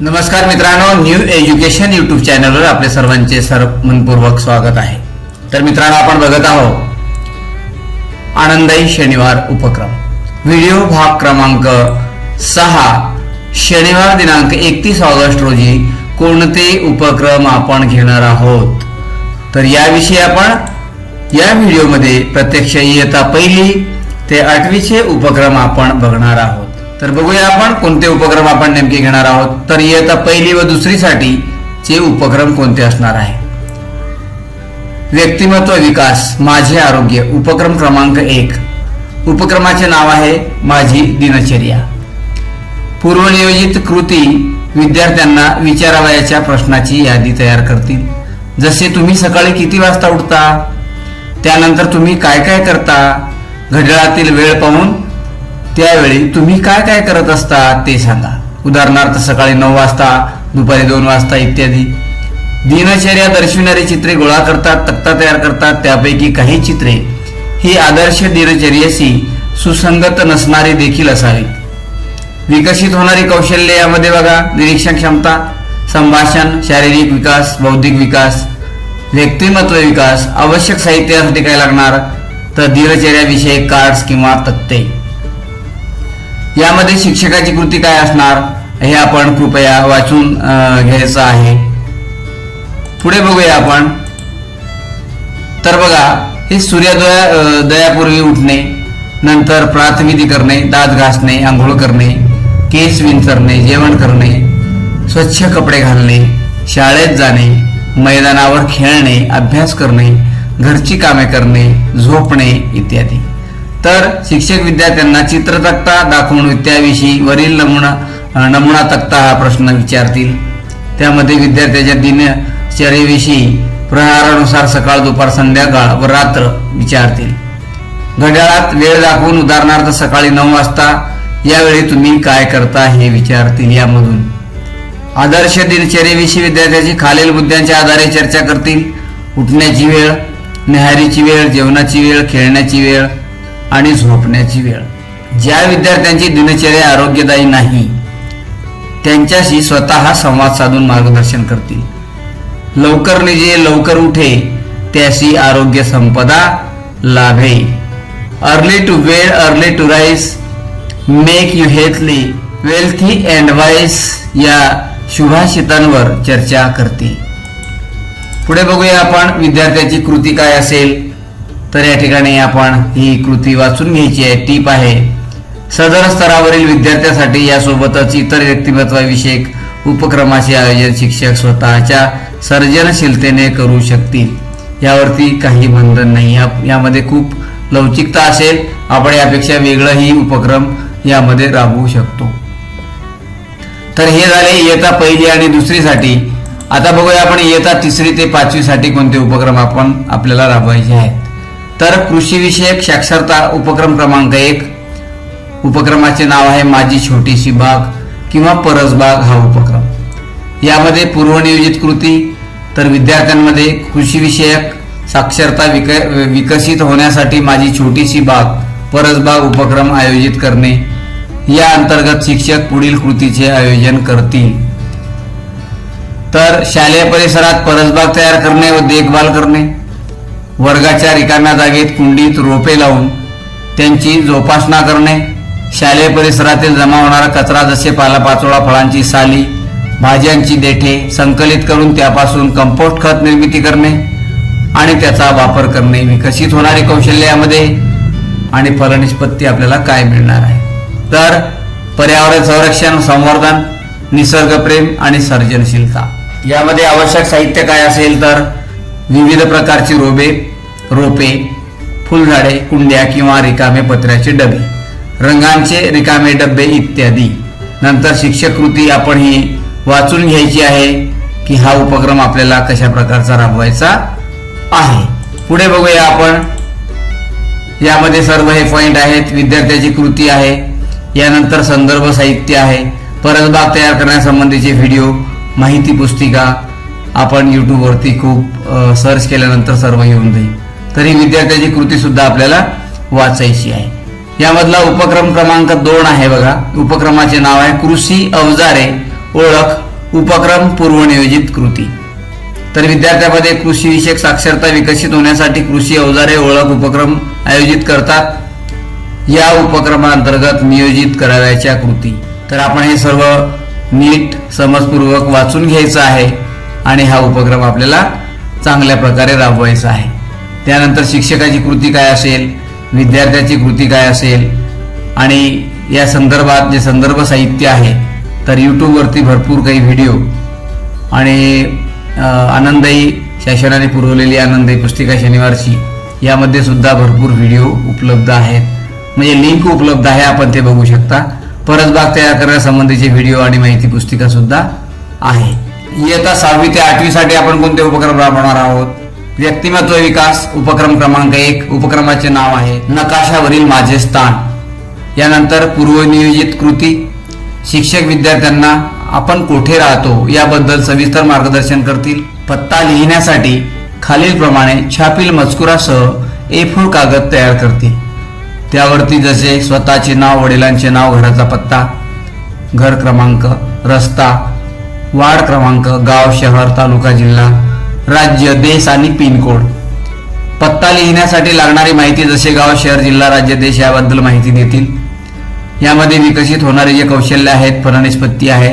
नमस्कार मित्रांनो new education YouTube चॅनलवर आपले सर्वांचे सर मनपूर्वक स्वागत आहे. तर मित्रांनो आपण बघत आहोत आनंदाई शनिवार उपक्रम. व्हिडिओ भाग क्रमांक सहा शनिवार दिनांक एकतीस ऑगस्ट रोजी कोणते उपक्रम आपण घेणार आहोत? तर याविषयी आपण या व्हिडिओमध्ये प्रत्यक्ष इयत्ता पहिली ते आठवीचे उपक्रम आपण बघणार आहोत. तर बघूया आपण कोणते उपक्रम आपण नेमके घेणार आहोत. तर इयत्ता पहिली व दुसरीसाठी चे उपक्रम कोणते असणार आहे? व्यक्तिमत्व विकास माझे आरोग्य उपक्रम क्रमांक एक. उपक्रमाचे नाव आहे माझी दिनचर्या. पूर्वनियोजित कृती विद्यार्थ्यांना विचारावयाच्या प्रश्नाची यादी तयार करतील. जसे तुम्ही सकाळी किती वाजता उठता? त्यानंतर तुम्ही काय काय करता? घड्याळातील वेळ पाहून त्यावेळी तुम्ही काय काय करत असता ते सांगा. उदाहरणार्थ सकाळी नऊ वाजता दुपारी दोन वाजता इत्यादी. दिनचर्या दर्शविणारी चित्रे गोळा करतात तक्ता तयार करतात त्यापैकी काही चित्रे ही आदर्श दिनचर्याशी सुसंगत नसणारी देखील असावीत. विकसित होणारी कौशल्य यामध्ये बघा निरीक्षण क्षमता संभाषण शारीरिक विकास बौद्धिक विकास व्यक्तिमत्व विकास आवश्यक साहित्यासाठी काय लागणार? तर दिनचर्याविषयक कार्ड्स किंवा तक्ते. यामध्ये शिक्षकाची कृती काय असणार? हे आपण कृपया वाचून घ्यायचं आहे. पुढे बघूया आपण. तर बघा हे सूर्योदया दयापूर्वी उठणे नंतर प्रातविधी करणे दात घासणे आंघोळ करणे केस विंचरणे जेवण करणे स्वच्छ कपडे घालणे शाळेत जाणे मैदानावर खेळणे अभ्यास करणे घरची कामे करणे झोपणे इत्यादी. तर शिक्षक विद्यार्थ्यांना चित्रतक्ता दाखवून त्याविषयी वरील नमुना नमुना तक्ता हा प्रश्न विचारतील. त्यामध्ये विद्यार्थ्याच्या दिनचर्येविषयी प्रहारानुसार सकाळ दुपार संध्याकाळ व रात्र विचारतील. घड्याळात वेळ दाखवून उदाहरणार्थ सकाळी नऊ वाजता यावेळी तुम्ही काय करता हे विचारतील यामधून. आदर्श दिनचर्येविषयी विद्यार्थ्याची खालील मुद्द्यांच्या आधारे चर्चा करतील. उठण्याची वेळ न्याहारीची वेळ जेवणाची वेळ खेळण्याची वेळ आणि झोपण्याची वेळ. ज्या विद्यार्थ्यांची दिनचर्या आरोग्यदायी नाही त्यांच्याशी स्वतः संवाद साधून मार्गदर्शन करतील. लवकर निजे लवकर उठे त्याशी आरोग्य संपदा लाभे. अर्ली टू वेळ early to rise make you healthy wealthy and wise या शुभाशितांवर चर्चा करते. पुढे बघूया आपण विद्यार्थ्याची कृती काय असेल. तर या ठिकाणी आपण ही कृती वाचून घ्यायची आहे. टीप आहे सदर स्तरावरील विद्यार्थ्यासाठी यासोबतच इतर व्यक्तिमत्वाविषयक उपक्रमाचे आयोजन शिक्षक स्वतःच्या सर्जनशीलतेने करू शकतील. यावरती काही बंधन नाही. या यामध्ये खूप लवचिकता असेल. आपण यापेक्षा वेगळाही उपक्रम यामध्ये राबवू शकतो. तर हे झाले इयत्ता पहिली आणि दुसरीसाठी. आता बघूया आपण इयत्ता तिसरी ते पाचवीसाठी कोणते उपक्रम आपण आपल्याला राबवायचे आहेत. तर कृषीविषयक साक्षरता उपक्रम क्रमांक एक. उपक्रमाचे नाव आहे माझी छोटीशी बाग किंवा परसबाग हा उपक्रम. यामध्ये पूर्वनियोजित कृती तर विद्यार्थ्यांमध्ये कृषीविषयक साक्षरता विक विकसित होण्यासाठी माझी छोटीशी बाग परसबाग उपक्रम आयोजित करणे. या अंतर्गत शिक्षक पुढील कृतीचे आयोजन करतील. तर शालेय परिसरात परसबाग तयार करणे व देखभाल करणे. वर्गाच्या रिकाम्या जागेत कुंडीत रोपे लावून त्यांची जोपासना करणे शालेय परिसरातील जमा होणारा कचरा जसे पालापाचोळा फळांची साली भाज्यांची देठे संकलित करून त्यापासून कंपोस्ट खत निर्मिती करणे आणि त्याचा वापर करणे. विकसित होणारी कौशल्य यामध्ये आणि फलनिष्पत्ती आपल्याला काय मिळणार आहे? तर पर्यावरण संरक्षण संवर्धन निसर्गप्रेम आणि सर्जनशीलता. यामध्ये आवश्यक साहित्य काय असेल तर विविध प्रकारची रोबे रोपे फुलझाडे कुंड्या किंवा रिकामे पत्र्याचे डबे रंगांचे रिकामे डबे इत्यादी. नंतर शिक्षक कृती आपण ही वाचून घ्यायची आहे की हा उपक्रम आपल्याला कशा प्रकारचा राबवायचा आहे. पुढे बघूया आपण. यामध्ये सर्व हे पॉईंट आहेत. विद्यार्थ्याची कृती आहे. यानंतर संदर्भ साहित्य आहे. परसबाग तयार करण्यासंबंधीचे व्हिडिओ माहिती पुस्तिका आपण यूट्यूबवरती खूप सर्च केल्यानंतर सर्व येऊन जाईल. तरी विद्यार्थ्याची कृती सुद्धा आपल्याला वाचायची आहे. यामधला उपक्रम क्रमांक दोन आहे बघा. उपक्रमाचे नाव आहे कृषी अवजारे ओळख उपक्रम पूर्वनियोजित कृती. तर विद्यार्थ्यामध्ये कृषीविषयक साक्षरता विकसित होण्यासाठी कृषी अवजारे ओळख उपक्रम आयोजित करतात. या उपक्रमांतर्गत नियोजित करावयाच्या कृती. तर आपण हे सर्व नीट समजपूर्वक वाचून घ्यायचं आहे आणि हा उपक्रम आपल्याला चांगल्या प्रकारे राबवायचा आहे. त्यानंतर शिक्षकाची कृती काय असेल विद्यार्थ्याची कृती काय असेल आणि या संदर्भात जे संदर्भ साहित्य आहे तर यूट्यूबवरती भरपूर काही व्हिडिओ आणि आनंदाई आनंदई शासनाने पुरवलेली आनंदई पुस्तिका शनिवारची. यामध्ये सुद्धा भरपूर व्हिडिओ उपलब्ध आहेत. म्हणजे लिंक उपलब्ध आहे आपण ते बघू शकता. परसबाग तयार करण्यासंबंधीचे व्हिडिओ आणि माहिती पुस्तिका सुद्धा आहे. इयत्ता सहावी ते आठवीसाठी आपण कोणते उपक्रम राबवणार आहोत? व्यक्तिमत्व विकास उपक्रम क्रमांक एक उपक्रमाचे नाव आहे नकाशावरील माझे स्थान. यानंतर पूर्वनियोजित कृती. शिक्षक विद्यार्थ्यांना आपण कोठे राहतो याबद्दल सविस्तर मार्गदर्शन करतील. पत्ता लिहिण्यासाठी खालीलप्रमाणे छापील मजकुरासह ए फोर कागद तयार करतील. त्यावरती जसे स्वतःचे नाव वडिलांचे नाव घराचा पत्ता घर क्रमांक रस्ता वार्ड क्रमांक गाव शहर तालुका जिल्हा राज्य देश आणि पिनकोड. पत्ता लिहिण्यासाठी लागणारी माहिती जसे गाव शहर जिल्हा राज्य देश याबद्दल माहिती देतील. यामध्ये विकसित होणारे जे कौशल्य आहेत फलनिष्पत्ती आहे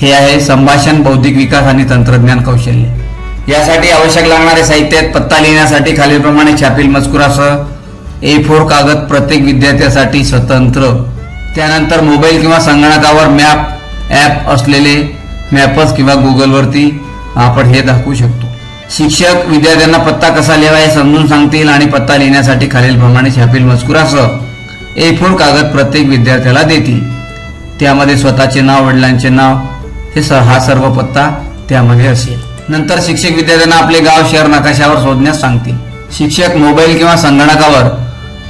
हे आहे संभाषण बौद्धिक विकास आणि तंत्रज्ञान कौशल्य. यासाठी आवश्यक लागणारे साहित्य आहेत पत्ता लिहिण्यासाठी खालीलप्रमाणे छापील मजकुरासह ए फोर कागद प्रत्येक विद्यार्थ्यासाठी स्वतंत्र. त्यानंतर मोबाईल किंवा संगणकावर मॅप ॲप असलेले मॅपच किंवा गुगलवरती आपण हे दाखवू शकतो. शिक्षक विद्यार्थ्यांना पत्ता कसा लिहावा हे समजून सांगतील आणि पत्ता लिहिण्यासाठी खालीलप्रमाणे छापील मजकुरासह ए फोर कागद प्रत्येक विद्यार्थ्याला देतील. त्यामध्ये स्वतःचे नाव वडिलांचे नाव हे स हा सर्व पत्ता त्यामध्ये असेल. नंतर शिक्षक विद्यार्थ्यांना आपले गाव शहर नकाशावर शोधण्यास सांगतील. शिक्षक मोबाईल किंवा संगणकावर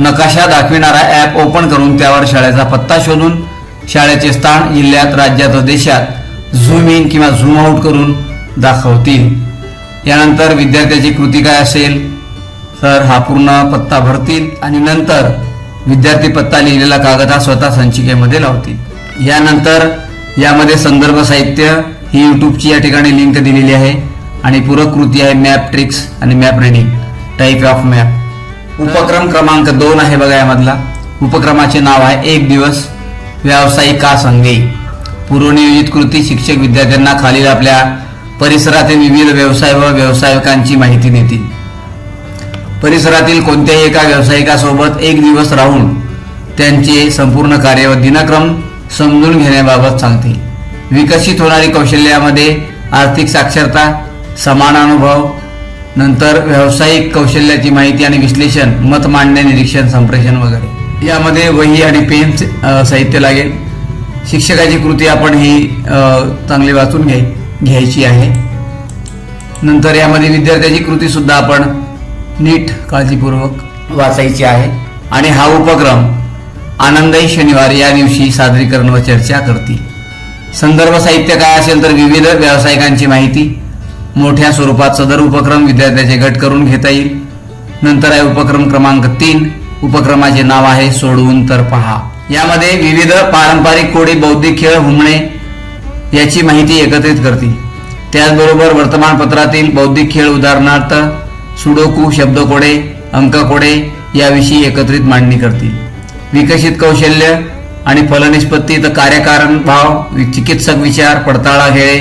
नकाशा दाखविणारा ॲप ओपन करून त्यावर शाळेचा पत्ता शोधून शाळेचे स्थान जिल्ह्यात राज्यात व देशात झूम इन किंवा झूम आउट करून दाखवतील. यानंतर विद्यार्थ्याची कृती काय असेल? तर हा पूर्ण पत्ता भरतील आणि नंतर विद्यार्थी पत्ता लिहिलेला कागद हा स्वतः संचिकेमध्ये लावतील. यानंतर यामध्ये संदर्भ साहित्य ही यूट्यूबची या ठिकाणी लिंक दिलेली आहे आणि पूरक कृती आहे मॅप ट्रिक्स आणि map reading type of map उपक्रम क्रमांक दोन आहे बघा यामधला. उपक्रमाचे नाव आहे एक दिवस व्यावसायिक का संघे पूर्वनियोजित कृती शिक्षक विद्यार्थ्यांना खालील आपल्या परिसरातील विविध व्यवसाय व व्यावसायिकांची माहिती देतील परिसरातील कोणत्याही एका व्यावसायिकासोबत एक दिवस राहून त्यांचे संपूर्ण कार्य व दिनक्रम समजून घेण्याबाबत सांगतील. विकसित होणारी कौशल्यामध्ये आर्थिक साक्षरता समान अनुभव नंतर व्यावसायिक कौशल्याची माहिती आणि विश्लेषण मत मांडणे निरीक्षण संप्रेषण वगैरे. यामध्ये वही आणि पेन साहित्य लागेल. शिक्षकाची कृती आपण ही चांगली वाचून घ्यायची. घ्यायची आहे. नंतर यामध्ये विद्यार्थ्याची कृती सुद्धा आपण नीट काळजीपूर्वक वाचायची आहे. आणि हा उपक्रम आनंदही शनिवार या दिवशी सादरीकरण व चर्चा करतील. संदर्भ साहित्य काय असेल तर विविध व्यावसायिकांची माहिती मोठ्या स्वरूपात सदर उपक्रम विद्यार्थ्याचे गट करून घेता येईल. नंतर आहे उपक्रम क्रमांक तीन उपक्रमाचे नाव आहे सोडवून तर पहा. यामध्ये विविध पारंपरिक कोडी बौद्धिक खेळ हुमणे याची माहिती एकत्रित करते त्याचबरोबर वर्तमानपत्रातील बौद्धिक खेळ उदाहरणार्थ सुडोकू शब्दकोडे अंककोडे याविषयी एकत्रित मांडणी करतील. विकसित कौशल्य आणि फलनिष्पत्ती तर कार्यकारण भाव चिकित्सक विचार पडताळा खेळे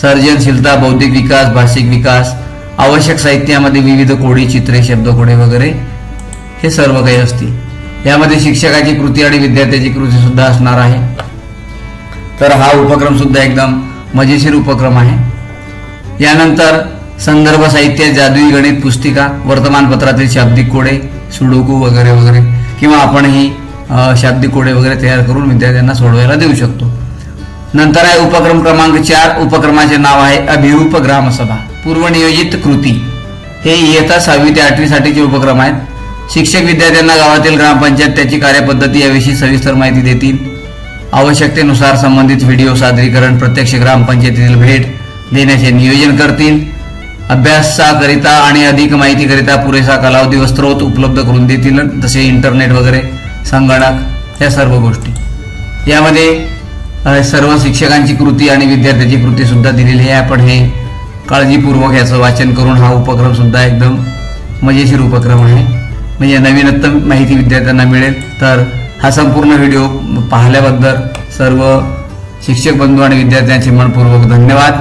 सर्जनशीलता बौद्धिक विकास भाषिक विकास आवश्यक साहित्यामध्ये विविध कोडी चित्रे शब्दकोडे वगैरे हे सर्व काही असतील. यामध्ये शिक्षकाची कृती आणि विद्यार्थ्याची कृती सुद्धा असणार आहे. तर हा उपक्रम सुद्धा एकदम मजेशीर उपक्रम आहे. यानंतर संदर्भ साहित्य जादुई गणित पुस्तिका वर्तमानपत्रातील शाब्दिक कोडे सुडोकू वगैरे वगैरे किंवा आपणही शाब्दिक कोडे वगैरे तयार करून विद्यार्थ्यांना सोडवायला देऊ शकतो. नंतर आहे उपक्रम क्रमांक चार उपक्रमाचे नाव आहे अभिरूप ग्रामसभा पूर्वनियोजित कृती. हे इयत्ता सहावी ते आठवीसाठीचे उपक्रम आहेत. शिक्षक विद्यार्थ्यांना गावातील ग्रामपंचायत त्याची कार्यपद्धती याविषयी सविस्तर माहिती देतील. आवश्यकतेनुसार संबंधित व्हिडिओ सादरीकरण प्रत्यक्ष ग्रामपंचायतीतील भेट देण्याचे नियोजन करतील. अभ्यासाकरिता आणि अधिक माहितीकरिता पुरेसा कालावधी व स्रोत उपलब्ध करून देतील जसे इंटरनेट वगैरे संगणक या सर्व गोष्टी. यामध्ये सर्व शिक्षकांची कृती आणि विद्यार्थ्याची कृतीसुद्धा दिलेली आहे. आपण हे काळजीपूर्वक याचं वाचन करून हा उपक्रमसुद्धा एकदम मजेशीर उपक्रम आहे. म्हणजे नवीनतम माहिती विद्यार्थ्यांना मिळेल तर हा संपूर्ण व्हिडिओ पाहिल्याबद्दल सर्व शिक्षक बंधू आणि विद्यार्थ्यांचे मनपूर्वक धन्यवाद.